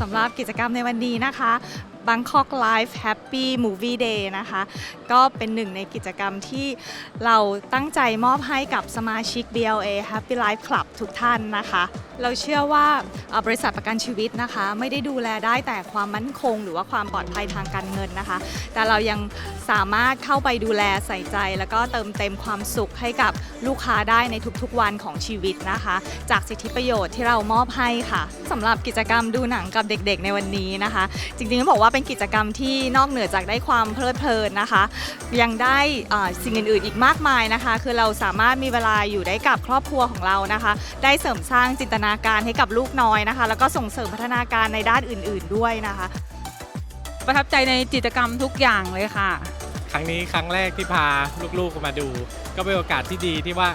สำหรับกิจกรรมในวันนี้นะคะ Bangkok Live Happy Movie Day นะคะ ก็เป็นหนึ่งในกิจกรรมที่เราตั้งใจมอบให้กับสมาชิก BLA Happy Life Club ทุกท่านนะคะ เราเชื่อว่าบริษัทประกันชีวิตนะคะ ไม่ได้ดูแลได้แต่ความมั่นคง หรือว่าความปลอดภัยทางการเงินนะคะ แต่เรายังสามารถเข้าไปดูแลใส่ใจ แล้วก็เติมเต็มความสุขให้กับลูกค้าได้ในทุกๆวันของชีวิตนะคะ จากสิทธิประโยชน์ที่เรามอบให้ค่ะสำหรับกิจกรรมดูหนังกับเด็ก ๆ ในวันนี้นะคะ จริงๆต้องบอกว่าเป็นกิจกรรมที่นอกเหนือจากได้ความเพลิดเพลินนะคะ ยังได้เอ่อสิ่งอื่นๆอีกมากมายนะคะ คือเราสามารถมีเวลาอยู่ได้กับครอบครัวของเรานะคะ ได้เสริมสร้างจินตนาการให้กับลูกน้อยนะคะ แล้วก็ส่งเสริมพัฒนาการในด้านอื่น ๆด้วยนะคะ ประทับใจในกิจกรรมทุกอย่างเลยค่ะ ครั้งนี้ครั้งแรกที่พาลูกๆมาดู ก็เป็นโอกาสที่ดีที่ว่า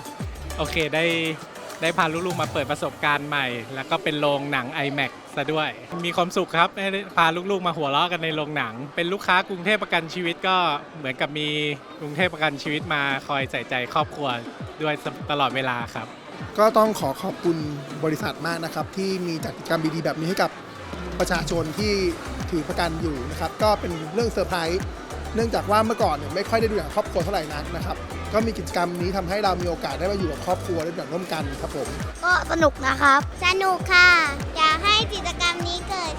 โอเคได้ ได้พาลูกๆมาเปิดประสบการณ์ใหม่ แล้วก็เป็นโรงหนัง iMac ซะด้วย มีความสุขครับได้พาลูกๆมาหัวเราะกันในโรงหนัง เป็นลูกค้ากรุงเทพประกันชีวิตก็เหมือนกับมีกรุงเทพประกันชีวิตมาคอยใส่ใจครอบครัวด้วยตลอดเวลาครับ ก็ต้องขอขอบคุณบริษัทมากนะครับ ที่มีจัดกิจกรรมดีๆแบบนี้ให้กับประชาชนที่ถือประกันอยู่นะครับก็เป็นเรื่องเซอร์ไพรส์เนื่องจากว่าเมื่อก่อนเนี่ยไม่ค่อยได้ดูอย่างครอบครัวเท่าไหร่นักนะครับ ก็มีกิจกรรมนี้ทำให้เรามีโอกาสได้มาอยู่กับครอบครัวได้แบบร่วมกันครับผม ก็สนุกนะครับ สนุกค่ะ อยากให้กิจกรรมนี้เกิด